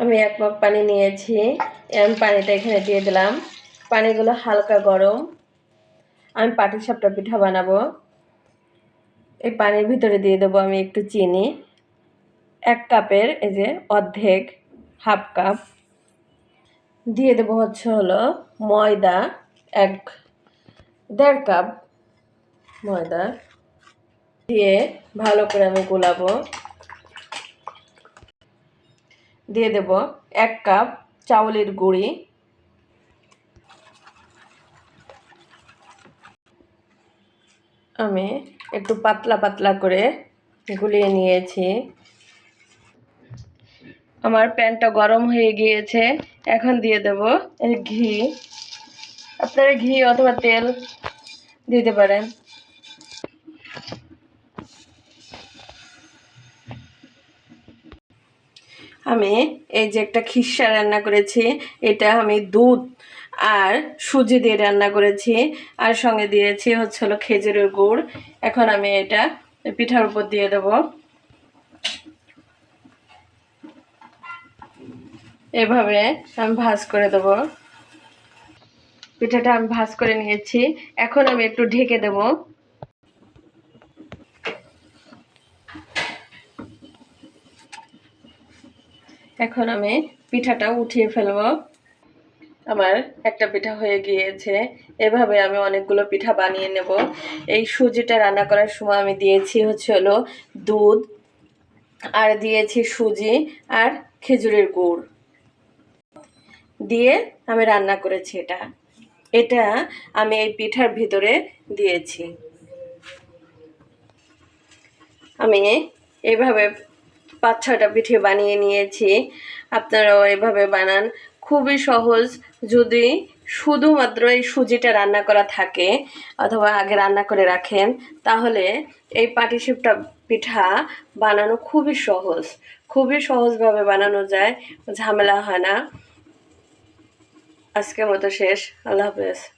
আমি এক মগ পানি নিয়েছি। আমি পানিটা এখানে দিয়ে দিলাম। পানিগুলো হালকা গরম। আমি পাটি সাপটা পিঠা বানাবো। এই পানির ভিতরে দিয়ে দেবো আমি একটু চিনি। এক কাপের এই যে অর্ধেক, হাফ কাপ। দিয়ে দেবো হচ্ছে হলো ময়দা এক, দেড় কাপ ময়দা। দিয়ে ভালো করে আমি গোলাবো। দিয়ে দেব এক কাপ চাউলের গুঁড়ি। আমি একটু পাতলা পাতলা করে গুলিয়ে নিয়েছি। আমার প্যানটা গরম হয়ে গিয়েছে। এখন দিয়ে দেব ঘি। আপনারা ঘি অথবা তেল দিতে পারেন। আমি এই যে একটা খিসা রান্না করেছি, এটা আমি দুধ আর সুজি দিয়ে রান্না করেছি। আর সঙ্গে দিয়েছি হচ্ছে হলো খেজুরের গুড়। এখন আমি এটা পিঠার উপর দিয়ে দেব। এভাবে আমি ভাজ করে দেব। পিঠাটা আমি ভাজ করে নিয়েছি। এখন আমি একটু ঢেকে দেবো। এখন আমি পিঠাটা উঠিয়ে ফেলব। আমার একটা পিঠা হয়ে গিয়েছে। এভাবে আমি অনেকগুলো পিঠা বানিয়ে নেব। এই সুজিটা রান্না করার সময় আমি দিয়েছি হচ্ছে হলো দুধ, আর দিয়েছি সুজি আর খেজুরের গুড়। দিয়ে আমি রান্না করেছি এটা। এটা আমি এই পিঠার ভিতরে দিয়েছি। আমি এইভাবে পাঁচ ছটা পিঠে বানিয়ে নিয়েছি। আপনারাও এভাবে বানান। খুবই সহজ। যদি শুধুমাত্র এই সুজিটা রান্না করা থাকে অথবা আগে রান্না করে রাখেন, তাহলে এই পাটিসাপটা পিঠা বানানো খুবই সহজ। খুবই সহজভাবে বানানো যায়, ঝামেলা হয় না। আজকের মতো শেষ। আল্লাহ হাফেজ।